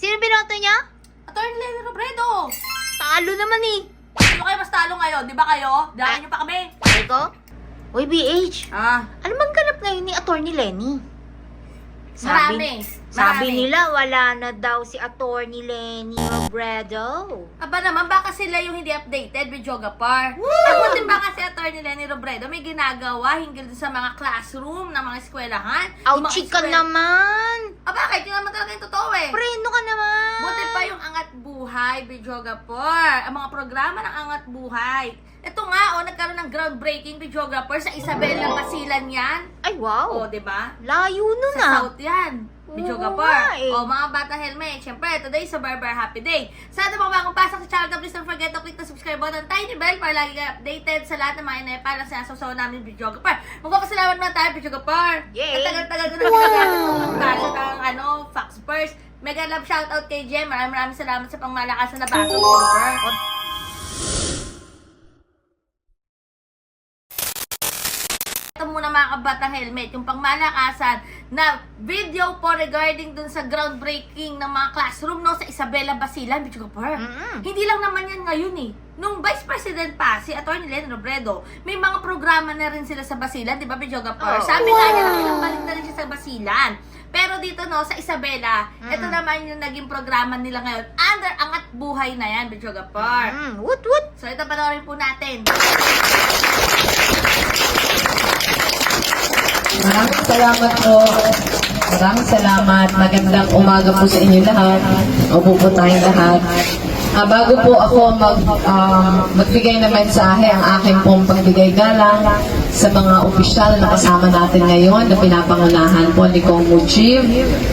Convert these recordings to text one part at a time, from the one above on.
Sino binoto niya? Attorney Lenny Robredo. Talo naman eh. Sino kayo mas talo ngayon? Di ba kayo? Dahil niyo pa kami. Eko? Uy, BH. Ah, Ano bang ganap ngayon ni Attorney Lenny? marami. Sabi Marami. nila wala na daw si Attorney Lenny Robredo. Aba naman, baka sila yung hindi updated with Yoga Par. Eh, buti ba kasi Attorney Lenny Robredo may ginagawa hinggil dun sa mga classroom ng mga eskwelahan. Yung mga Ouchie ka eskwel- naman! Ah, bakit? Yun naman talaga yung totoo eh. Preno ka naman! Buti pa yung Angat Buhay, Videographer. Ang mga programa ng Angat Buhay. Ito nga, oh, nagkaroon ng groundbreaking videographer sa Isabela Basilan yan. Ay, wow! Oh, di ba? Layo nun Sa ah! South yan. Videographer. nga eh. Oh, mga bata helmet. Siyempre, today is a Barber Happy Day. Sa ating mga bagong pasok sa channel, please don't forget to click the subscribe button, tiny bell para lagi ka updated sa lahat ng mga inaypa na sinasasawa namin videographer. Magpapasalamat naman tayo, videographer. Yay! At tagal-tagal ko na itong pasok ang ano, fax first. Mega love shoutout kay Jem. Maraming maraming salamat sa pangmalakasan na baso, videographer. Kabatang helmet, yung pangmalakasan na video po regarding dun sa groundbreaking ng mga classroom no sa Isabela Basilan, Bicho Gapar. Mm-mm. Hindi lang naman yan ngayon eh. Nung Vice President pa, si Atty. Len Robredo, may mga programa na rin sila sa Basilan, di ba, Bicho Gapar? Oh. Sabi nga niya, nakilang na rin siya sa Basilan. Pero dito no, sa Isabela, ito Mm. naman yung naging programa nila ngayon. Under Angat Buhay na yan, Bicho Gapar. Mm, woot woot! So ito panoorin po natin. Maraming salamat po. Maraming salamat. Magandang umaga po sa inyo lahat. Opo po tayong lahat. Ah, bago po ako mag, um, magbigay ng mensahe, ang aking pong pagbigay galang sa mga opisyal na kasama natin ngayon na pinapangunahan po ni Kong Mujib,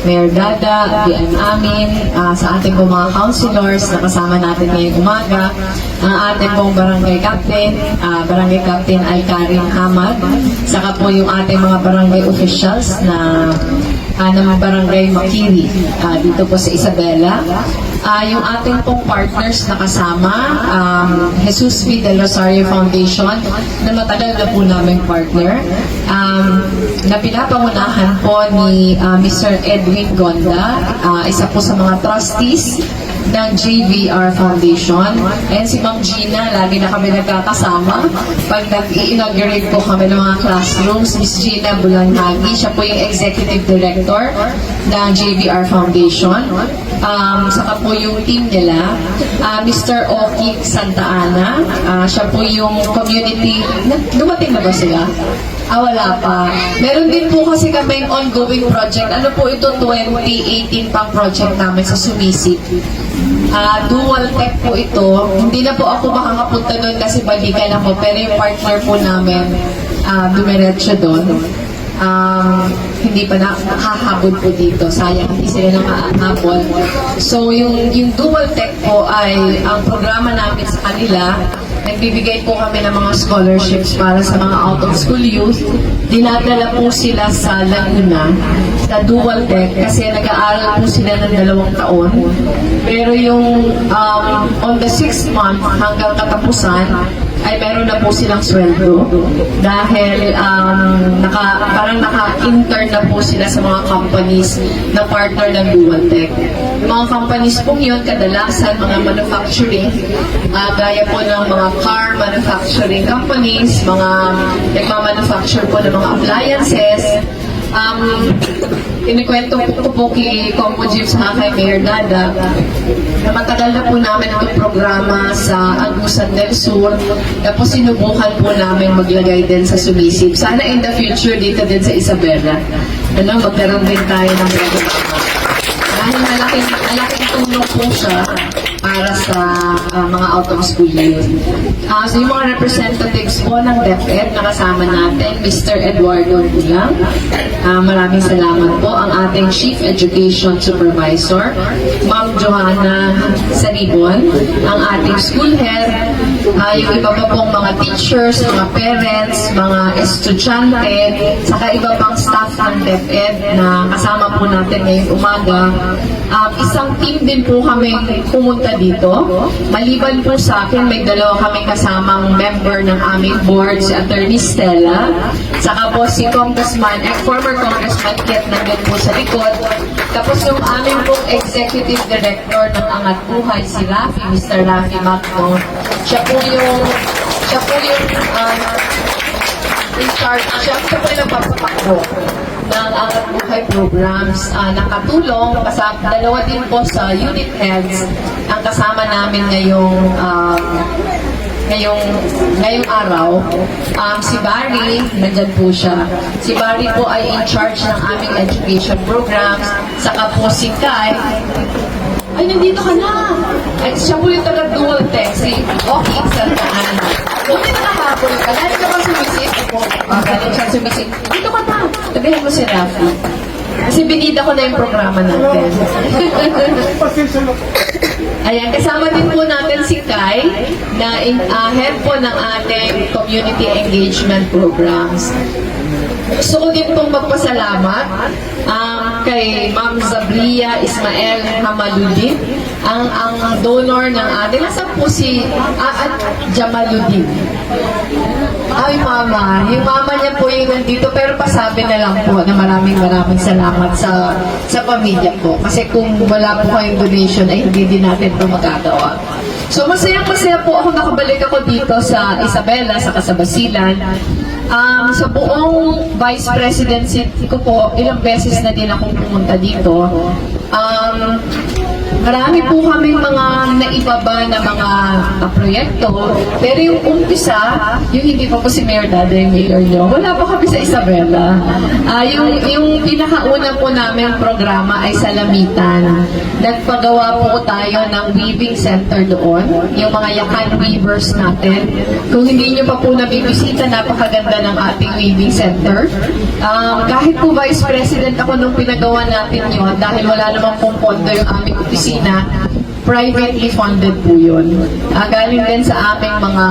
Mayor Dada, BM Amin, ah, sa ating pong mga councilors na kasama natin ngayong umaga, ang ating pong barangay captain, ah, barangay captain Alkarin Hamad, saka po yung ating mga barangay officials na uh, ng barangay Makiri ah, dito po sa Isabela. Ah, yung ating pong partners na kasama, um, Jesus V. Del Rosario Foundation, na matagal na po naming partner, um, na pinapangunahan po ni ah, Mr. Edwin Gonda, ah, isa po sa mga trustees ng JVR Foundation. And si Ma'am Gina, lagi na kami nagkakasama. Pag nag-i-inaugurate po kami ng mga classrooms, Miss Gina Bulanhagi, siya po yung Executive Director ng JVR Foundation. Um, saka po yung team nila, ah, Mr. Oki Santa Ana, ah, siya po yung community, dumating na ba sila? Ah, wala pa. Meron din po kasi kaming ongoing project. Ano po ito, 2018 pang project namin sa Sumisip. Ah, dual tech po ito. Hindi na po ako makakapunta doon kasi balikan ako. Pero yung partner po namin, ah, dumiretso doon. Um, hindi pa na nakahabol po dito. Sayang, hindi sila nakahabol. So, yung, yung dual tech po ay ang programa namin sa kanila. Nagbibigay po kami ng mga scholarships para sa mga out-of-school youth. Dinadala po sila sa Laguna, sa dual tech, kasi nag-aaral po sila ng dalawang taon. Pero yung um, on the sixth month hanggang katapusan, ay meron na po silang sweldo dahil um, naka, parang naka-intern na po sila sa mga companies na partner ng Dual Tech. Yung mga companies pong yun, kadalasan mga manufacturing, ah, gaya po ng mga car manufacturing companies, mga nagmamanufacture po ng mga appliances, Um, inikwento ko po kay Combo Jeep sa kay Mayor Dada na matagal na po namin ang programa sa Agusan del Sur tapos sinubukan po namin maglagay din sa Sumisip. Sana in the future dito din sa Isabela. Ano, magkaroon din tayo ng programa. Dahil malaking, malaking tulong po siya para sa ah, mga out-of-school youth. Ah, so yung mga representatives po ng DepEd na kasama natin, Mr. Eduardo Bulang. Ah, maraming salamat po. Ang ating Chief Education Supervisor, Ma'am Johanna Saribon, ang ating school head, ah, yung iba pa pong mga teachers, mga parents, mga estudyante, saka iba pang staff ng DepEd na kasama po natin ngayong umaga. Um, isang team din po kami pumunta dito. Maliban po sa akin, may dalawa kami kasamang member ng aming board, si Attorney Stella, saka po si Congressman, eh, former Congressman Kit nandun po sa likod. Tapos yung aming pong executive director ng Angat Buhay, si Rafi, Mr. Rafi Macno. Siya po yung, siya po yung um, in charge, siya, po yung nagpapatakbo ng Angat Buhay programs. Ah, nakatulong, kasama, dalawa din po sa unit heads ang kasama namin ngayong um, ngayong ngayong araw. Um, si Barry nandyan po siya. Si Barry po ay in charge ng aming education programs. Saka po si Kai ay nandito ka na ay siya taga dual tech si Oki Santa Ana Buti nakahabol ka Lagi ka ba sumisit? Ah, galing siya sumisit. Dito ka na. Tabihin mo si Rafi. Kasi binida ko na yung programa natin. Ayan, kasama din po natin si Kai na in, ah, head po ng ating community engagement programs. Gusto ko din pong magpasalamat um, kay Ma'am Zabria Ismael Hamaludin, ang ang donor ng ating, nasa po si ah, at Jamaludin. Ay, mama. Yung mama niya po yung nandito, pero pasabi na lang po na maraming maraming salamat sa sa pamilya ko. Kasi kung wala po kayong donation, ay hindi din natin ito magagawa. So, masayang masaya po ako nakabalik ako dito sa Isabela, sa Kasabasilan. Um, sa buong vice presidency ko po, ilang beses na din akong pumunta dito. Um, Marami po kaming mga naibaba na mga uh, proyekto, pero yung umpisa, yung hindi pa po si Mayor Dada yung mayor nyo, wala pa kami sa Isabela. Ah, yung, yung pinakauna po namin programa ay sa Lamitan. Nagpagawa po tayo ng weaving center doon, yung mga yakan weavers natin. Kung hindi nyo pa po nabibisita, napakaganda ng ating weaving center. Um, kahit po Vice President ako nung pinagawa natin yun, dahil wala namang pong pondo yung aming opisina, privately funded po yun. Ah, galing din sa aming mga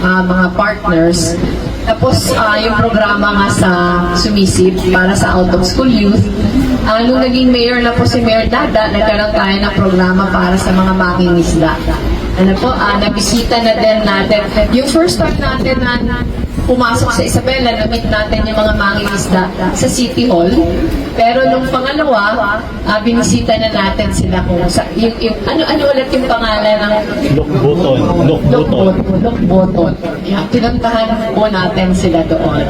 ah, mga partners. Tapos ah, yung programa nga sa Sumisip para sa out of school youth. Ah, nung naging mayor na po si Mayor Dada, nagkaroon tayo ng programa para sa mga mangingisda. Ano po, ah, nabisita na din natin. Yung first time natin na pumasok sa Isabela, na-meet natin yung mga mangingisda sa City Hall. Pero nung pangalawa, ah, binisita na natin sila kung sa, yung, yung, ano, ano ulit yung pangalan ng button. Look button. Yan, pinuntahan po natin sila doon.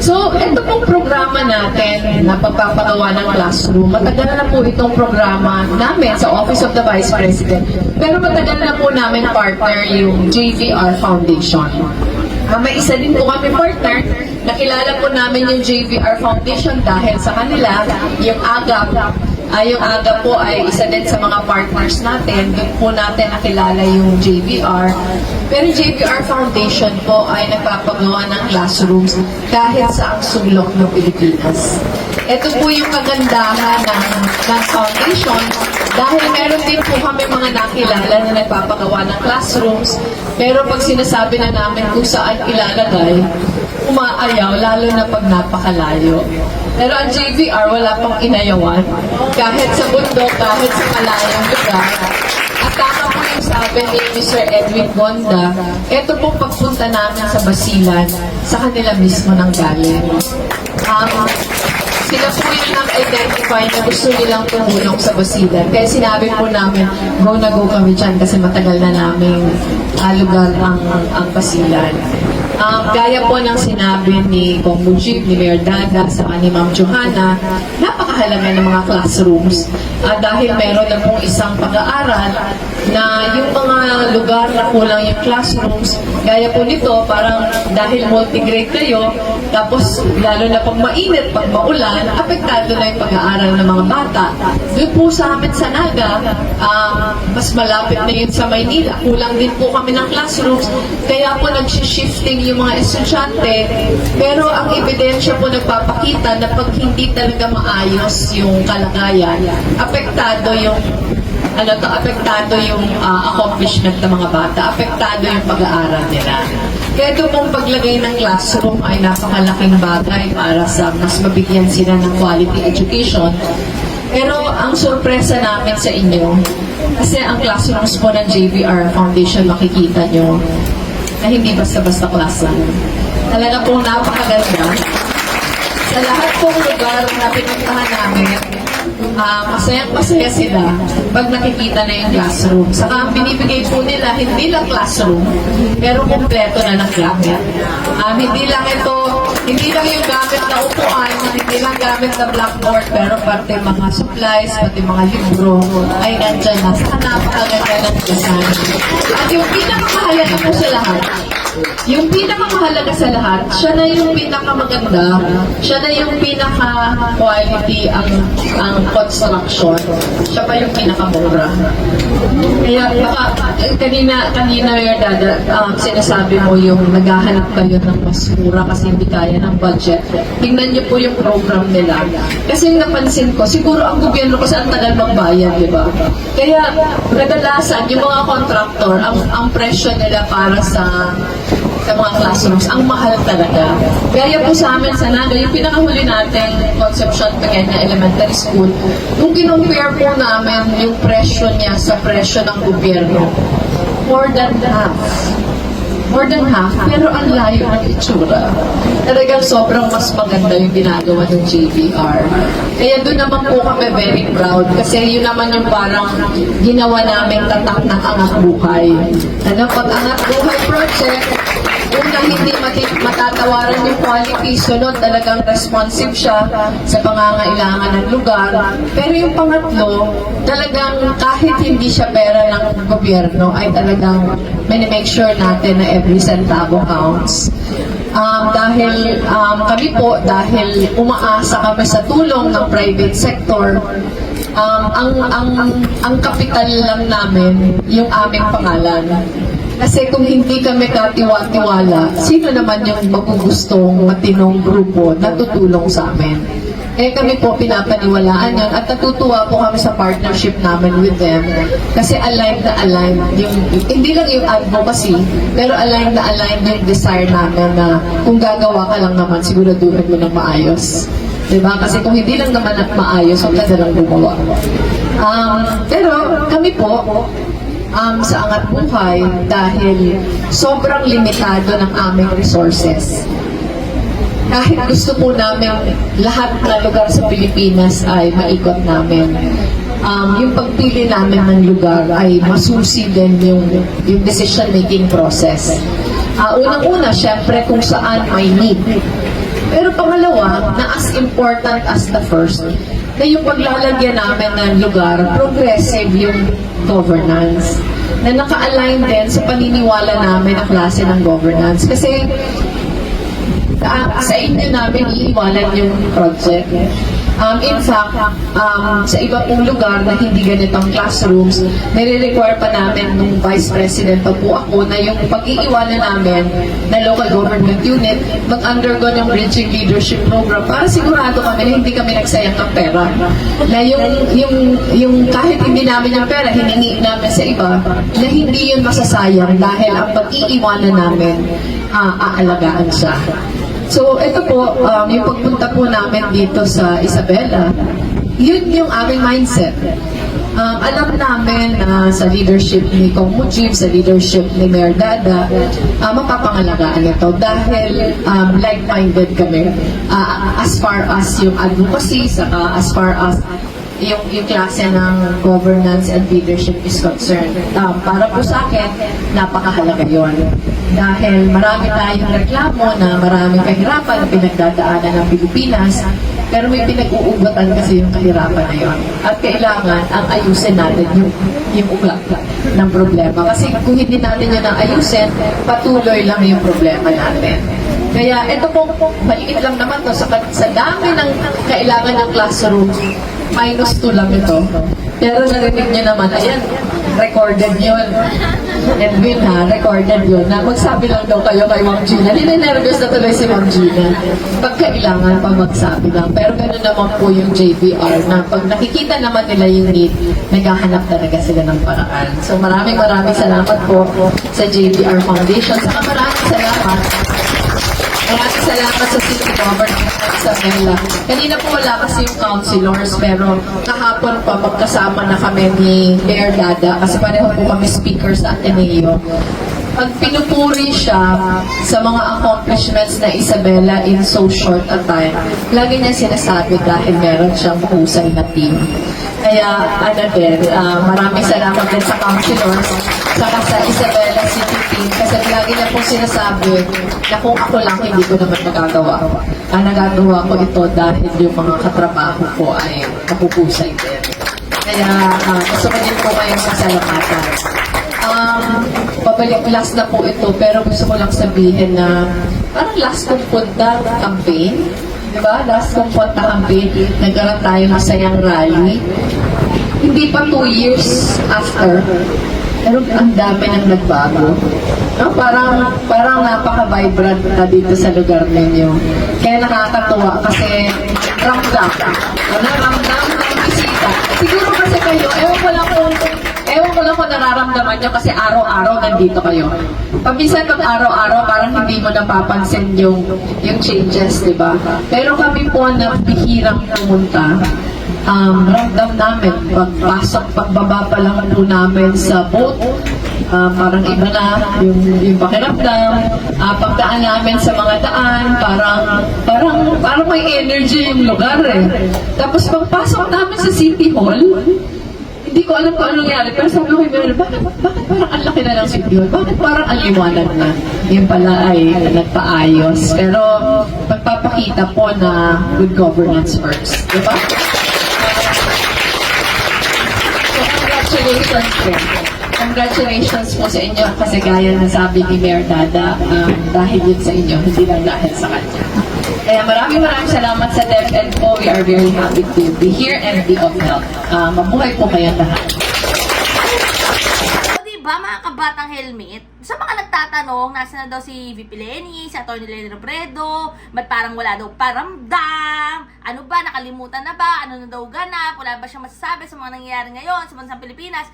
So, ito pong programa natin na pagpapagawa ng classroom. Matagal na po itong programa namin sa Office of the Vice President. Pero matagal na po namin partner yung JVR Foundation. Ah, may isa din po kami partner. Nakilala po namin yung JVR Foundation dahil sa kanila, yung AGAP, ay yung AGA po ay isa din sa mga partners natin. Doon po natin nakilala yung JVR. Pero JVR Foundation po ay nagpapagawa ng classrooms kahit sa ang sulok ng Pilipinas. Ito po yung kagandahan ng, ng foundation dahil meron din po kami mga nakilala na nagpapagawa ng classrooms. Pero pag sinasabi na namin kung saan ilalagay, umaayaw, lalo na pag napakalayo. Pero ang JVR, wala pang inayawan. Kahit sa bundok, kahit sa malayang lugar. At tama po yung sabi ni Mr. Edwin Bonda, ito po pagpunta namin sa Basilan, sa kanila mismo nang galing. Um, sila po yung nag-identify na gusto nilang tumulong sa Basilan. Kaya sinabi po namin, go na go kami dyan kasi matagal na namin lugar ang, ang Basilan. Um, gaya po ng sinabi ni Kong ni Mayor Dada, sa ni Ma'am Johanna, napakahalaga ng mga classrooms. Ah, dahil meron na pong isang pag-aaral na yung mga lugar na kulang yung classrooms, gaya po nito, parang dahil multi-grade kayo, tapos lalo na pag mainit, pag maulan, apektado na yung pag-aaral ng mga bata. Doon po sa amin sa Naga, um, mas malapit na yun sa Maynila. Kulang din po kami ng classrooms, kaya po nag-shifting yung mga estudyante. Pero ang ebidensya po nagpapakita na pag hindi talaga maayos yung kalagayan, apektado yung ano to, apektado yung ah, accomplishment ng mga bata, apektado yung pag-aaral nila. Kaya ito pong paglagay ng classroom ay napakalaking bagay para sa mas mabigyan sila ng quality education. Pero ang sorpresa namin sa inyo, kasi ang classrooms po ng JVR Foundation makikita nyo na hindi basta-basta classroom. Talaga pong napakaganda. Sa lahat pong lugar na pinuntahan namin, ah masayang masaya sila pag nakikita na yung classroom. Saka binibigay po nila, hindi lang classroom, pero kompleto na ng gamit. Ah, hindi lang ito, hindi lang yung gamit na upuan, hindi lang gamit na blackboard, pero pati mga supplies, pati mga libro, ay nandyan na. Saka napakaganda ng design. At yung pinakamahalaga po sa lahat, yung pinakamahalaga sa lahat, siya na yung pinakamaganda, siya na yung pinaka-quality ang ang construction. Siya pa yung pinakamura. Kaya baka eh, kanina, kanina yung dada, um, sinasabi mo yung naghahanap kayo ng mas mura kasi hindi kaya ng budget. Tingnan niyo po yung program nila. Kasi yung napansin ko, siguro ang gobyerno kasi ang tagal magbayad, di ba? Kaya kadalasan yung mga contractor, ang, ang presyo nila para sa sa mga classrooms, ang mahal talaga. Kaya po sa amin sa Naga, yung pinakahuli nating Concepcion Pequeña Elementary School, nung kinumpare po namin yung presyo niya sa presyo ng gobyerno, more than half. More than half, pero ang layo ng itsura. Talagang sobrang mas maganda yung ginagawa ng JVR. Kaya doon naman po kami very proud kasi yun naman yung parang ginawa namin tatak ng angat buhay. Ano, pag angat buhay project, Una, hindi mati- matatawaran yung quality. Sunod, talagang responsive siya sa pangangailangan ng lugar. Pero yung pangatlo, talagang kahit hindi siya pera ng gobyerno, ay talagang make sure natin na every centavo counts. Um, dahil um, kami po, dahil umaasa kami sa tulong ng private sector, um, ang, ang, ang kapital lang namin, yung aming pangalan. Kasi kung hindi kami katiwa-tiwala, sino naman yung magugustong matinong grupo na tutulong sa amin? Eh kami po pinapaniwalaan yan at natutuwa po kami sa partnership namin with them kasi aligned na aligned yung, hindi lang yung advocacy pero aligned na aligned yung desire namin na kung gagawa ka lang naman siguraduhin mo ng maayos. Diba? Kasi kung hindi lang naman maayos, huwag ka na lang gumawa. Um, pero kami po, um, sa Angat Buhay dahil sobrang limitado ng aming resources. Kahit gusto po namin lahat na lugar sa Pilipinas ay maikot namin. Um, yung pagpili namin ng lugar ay masusi din yung, yung decision-making process. Ah, Unang-una, syempre kung saan may need. Pero pangalawa, na as important as the first, na yung paglalagyan namin ng lugar, progressive yung governance na naka-align din sa paniniwala namin na klase ng governance. Kasi sa inyo namin iiwanan yung project. Um, in fact, um, sa iba pong lugar na hindi ganitong classrooms, nire-require pa namin nung Vice President pa po ako na yung pag-iiwanan namin na local government unit mag-undergo ng Bridging Leadership Program para sigurado kami na hindi kami nagsayang ng pera. Na yung, yung, yung kahit hindi namin yung pera, hiningi namin sa iba, na hindi yun masasayang dahil ang pag-iiwanan namin, ah, aalagaan siya. So, ito po, um, yung pagpunta po namin dito sa Isabela, yun yung aming mindset. Um, alam namin na sa leadership ni Kong Mujib, sa leadership ni Mayor Dada, uh, mapapangalagaan ito dahil um, like-minded kami uh, as far as yung advocacy, saka as far as yung, yung klase ng governance and leadership is concerned. Um, para po sa akin, napakahalaga yon. Dahil marami tayong reklamo na maraming kahirapan na pinagdadaanan ng Pilipinas, pero may pinag-uugutan kasi yung kahirapan na yon. At kailangan ang ayusin natin yung, yung ugat ng problema. Kasi kung hindi natin yun ang ayusin, patuloy lang yung problema natin. Kaya ito po, maliit lang naman to sa, sa dami ng kailangan ng classroom, minus 2 lang ito. Pero narinig niyo naman, ayan, recorded yun. Edwin ha, recorded yun. Na magsabi lang daw kayo kay Ma'am Gina. Ninenervous na tuloy si Ma'am Gina. Pag kailangan pa magsabi lang. Pero gano'n naman po yung JBR na pag nakikita naman nila yung need, naghahanap talaga sila ng paraan. So maraming maraming salamat po sa JBR Foundation. Saka maraming salamat Maraming salamat sa City Government ng Isabela. Kanina po wala kasi yung councilors, pero kahapon pa magkasama na kami ni Mayor Dada kasi pareho po kami speaker sa Ateneo. Pag pinupuri siya sa mga accomplishments na Isabela in so short a time, lagi niya sinasabi dahil meron siyang mahusay na team. Kaya, ano ah, maraming salamat din sa councilors, saka sa Isabela City team, kasi lagi niya po sinasabi na kung ako lang, hindi ko naman magagawa. Ang nagagawa ko ito dahil yung mga katrabaho ko ay mahusay din. Kaya, ah, gusto ko din po kayong pasalamatan. Um, pabalik last na po ito, pero gusto ko lang sabihin na parang last kong punta campaign. Di ba? Last kong punta campaign, nagkaroon tayo ng sayang rally. Hindi pa two years after, pero ang dami nang nagbago. No, parang parang napaka-vibrant na dito sa lugar ninyo. Kaya nakakatuwa kasi ramdam. Ano, nararamdaman nyo kasi araw-araw nandito kayo. Paminsan pag araw-araw parang hindi mo napapansin yung, yung changes, di ba? Pero kami po na bihirang pumunta, um, ramdam namin, pagpasok, pagbaba pa lang po namin sa boat, ah, parang iba na yung, yung pakiramdam, Ah, pagdaan namin sa mga daan, parang, parang, parang may energy yung lugar eh. Tapos pagpasok namin sa City Hall, hindi ko alam kung anong nangyari. Pero sabi ko kay Mel, bakit, bakit parang ang laki na ng studio? Bakit parang ang liwanag na? Yun pala ay nagpaayos. Pero magpapakita po na good governance works. Di ba? So, congratulations po. Congratulations po sa inyo kasi gaya ng sabi ni Mayor Dada, um, dahil yun sa inyo, hindi lang dahil sa kanya. Kaya maraming maraming salamat sa DepEd po. We are very happy to be here and be of help. Uh, mabuhay po kayo lahat. Diba mga kabatang helmet? Sa mga nagtatanong, nasa na daw si VP Lenny, si Atty. Lenny Robredo, ba't parang wala daw paramdam? Ano ba, nakalimutan na ba? Ano na daw ganap? Wala ba siyang masasabi sa mga nangyayari ngayon sa bansang Pilipinas?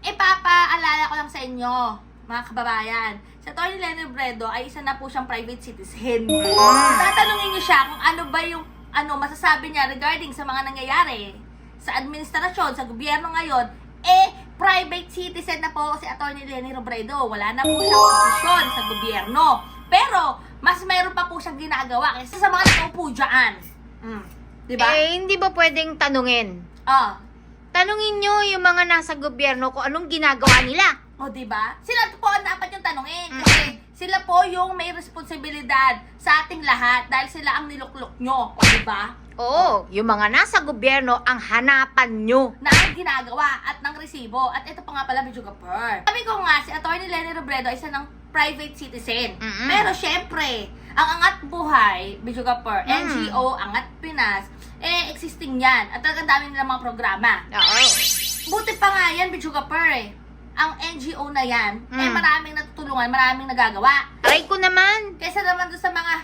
Ipapaalala ko lang sa inyo, mga kababayan. Si Atty. Lenny Robredo ay isa na po siyang private citizen. Tatanungin niyo siya kung ano ba yung ano masasabi niya regarding sa mga nangyayari sa administrasyon, sa gobyerno ngayon, eh, private citizen na po si Atty. Lenny Robredo. Wala na po siyang posisyon sa gobyerno. Pero, mas meron pa po siyang ginagawa kaysa sa mga nakaupo dyan. Mm. Diba? Eh, hindi ba pwedeng tanungin? Ah. Tanungin nyo yung mga nasa gobyerno kung anong ginagawa nila. O, diba? Sila po ang dapat yung tanungin. Kasi sila po yung may responsibilidad sa ating lahat dahil sila ang niluklok nyo. O, diba? Oo, yung mga nasa gobyerno ang hanapan nyo. na ang ginagawa at ng resibo. At ito pa nga pala, Bidyo Gapur. Sabi ko nga, si Atty. Lenny Robredo ay isa ng private citizen. Mm-mm. Pero syempre, ang Angat Buhay, Bidyo Gapur, Mm. NGO, Angat Pinas, eh, existing yan. At talagang dami nilang mga programa. Oo. Buti pa nga yan, Bidyo Gapur eh. Ang NGO na yan, eh Mm. maraming natutulungan, maraming nagagawa. Aray ko naman. Kaysa naman doon sa mga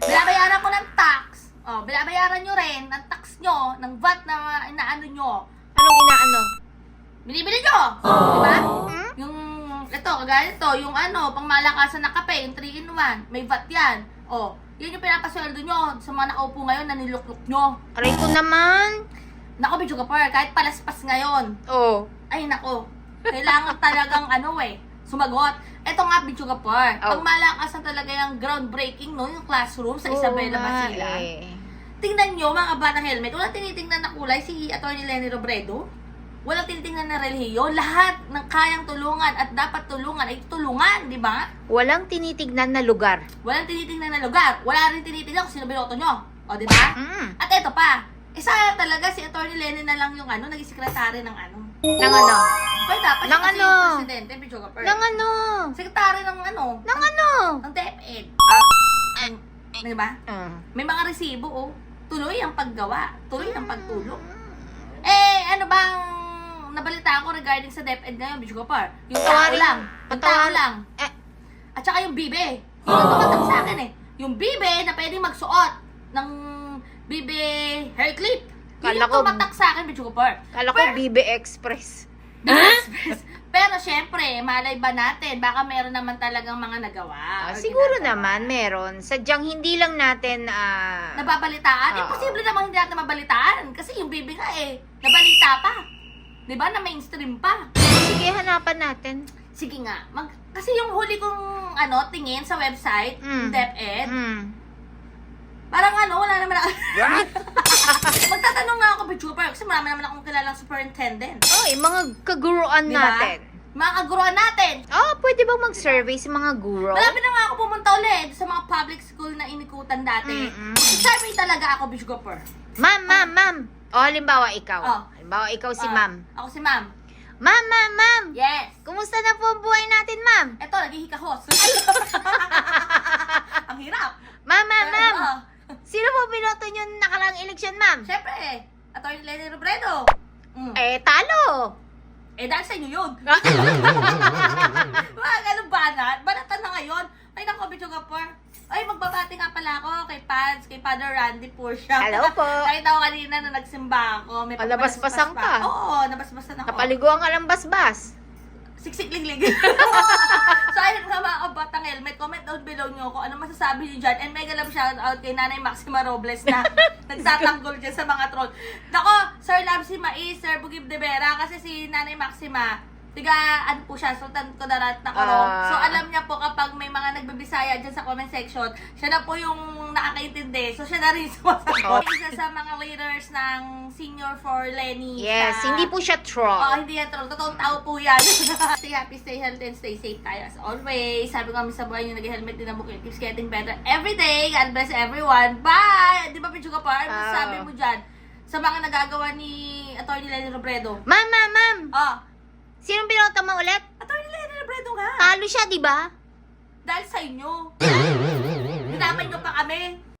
binabayaran ko ng tax. Oh, binabayaran nyo rin ng tax nyo, ng VAT na inaano nyo. Anong inaano? Binibili nyo! Di ba? Hmm? Yung, ito, kagaya ito, yung ano, pang malakasan na kape, yung 3 in 1, may VAT yan. O, yun yung pinapasweldo nyo sa mga nakaupo ngayon na niluklok nyo. Aray ko naman. Nako, Bidyo Kapar, kahit palaspas ngayon, Oo. ay nako, kailangan talagang ano eh, sumagot. Ito nga, Bidyo Kapar, Oh. pag malakasan talaga yung groundbreaking, no, yung classroom sa Isabela Oo nga Basilan. eh. Tingnan nyo, mga batang helmet, walang tinitingnan na kulay si Atty. Lenny Robredo. Walang tinitingnan na relihiyon. Lahat ng kayang tulungan at dapat tulungan ay tulungan, di ba? Walang tinitignan na lugar. Walang tinitingnan na lugar. Wala rin tinitingnan kung sino binoto nyo. O, di ba? Mm. At eto pa, isa talaga si Atty. Lenny na lang yung ano, naging sekretary ng ano. Nang ano? Kaya dapat Ng siya kasi ano? yung presidente, Bidyo Kapar. Nang ano? Sekretary ng ano, Nang ano? ng DepEd. Ah. Di ba? Mm. May mga resibo, oh. Tuloy ang paggawa. Tuloy ang pagtulong. Eh, ano bang nabalitaan ko regarding sa DepEd ngayon, Bicho Gopar. Yung tao Patawarin- lang. Yung tao patawarin- lang. Eh, At saka yung bibe. Yun ang tumatak sa akin eh. Yung bibe na pwedeng magsuot ng bibe hair clip. Kala yung ko- tumatak sa akin, Bicho Gopar. kala ko Bibe Express. Express. Pero syempre, malay ba natin, baka meron naman talagang mga nagawa. Ah, or siguro ginagawa. naman meron. Sadyang hindi lang natin ah, Nababalitaan? Oo. Imposible namang hindi natin mabalitaan. Kasi yung bibi nga eh, nabalita pa. Di ba? Na mainstream pa. sige hanapan natin. Sige nga. Mag, kasi yung huli kong ano, tingin sa website, Mm. DepEd, Mm. Parang ano, wala naman ako. Magtatanong nga ako, Bichuper, kasi marami naman akong kilalang superintendent. Oy, mga kaguruan Di ba? natin. Mga kaguruan natin. Oh, pwede bang mag-survey sa mga guro? Malapit na nga ako pumunta ulit sa mga public school na inikutan dati. Mm-mm. Survey talaga ako, Bichuper. Ma'am, ma'am, ma'am. O, halimbawa ikaw. Oh. Halimbawa ikaw si Ah, ma'am. Ako si ma'am. Ma'am, ma'am, ma'am. Yes. Kumusta na po ang buhay natin, ma'am? Eto, naghihikahos. Ang hirap. Ma'am, ma'am, ma'am. Oo. Sino po binoto nung nakaraang eleksyon, ma'am? Siyempre, Atty. Lenny Robredo. Mm. Eh, talo. Eh, dahil sa inyo yun. Mga ganun banat. Banatan na ngayon. Ay, naku, Bicho Gapor. Ay, magbabati nga pala ako kay Pads, kay Father Randy Portia. Hello po. Nakita ko kanina na nagsimba ako. May Ah, nabasbasan ka? Oo, nabasbasan ako. Napaliguan ka ng basbas. Siksik liglig. so, ayun nga mga kabatang helmet. Comment down below nyo kung ano masasabi nyo dyan. And mega love shout out kay Nanay Maxima Robles na nagtatanggol dyan sa mga troll. Nako, Sir Love si Mais, Sir Bugib de Vera, kasi si Nanay Maxima, tiga, ano po siya, Sultan Kudarat na Korong. Ah. so, alam niya po kapag may mga nagbibisaya dyan sa comment section, siya na po yung nakakaintindi. So, siya na rin sumasagot. Isa sa mga leaders ng Senior for Lenny. Yes, sa- hindi po siya Oo, troll. hindi yan troll. Totoong tao po yan. stay happy, stay healthy, and stay safe tayo as always. Sabi ko kami sa buhay nyo, nag-helmet din ang bukit. Keeps getting better every day. God bless everyone. Bye! Di ba, Pichu ka pa? Ano Ah. sabi mo dyan? Sa mga nagagawa ni Atty. Lenny Robredo. Ma'am, ma'am, ma'am. Ah, Sinong binoto mo ulit? Atty. Lenny Robredo nga. Talo siya, di ba? Dahil sa inyo. Dinamay nyo pa kami.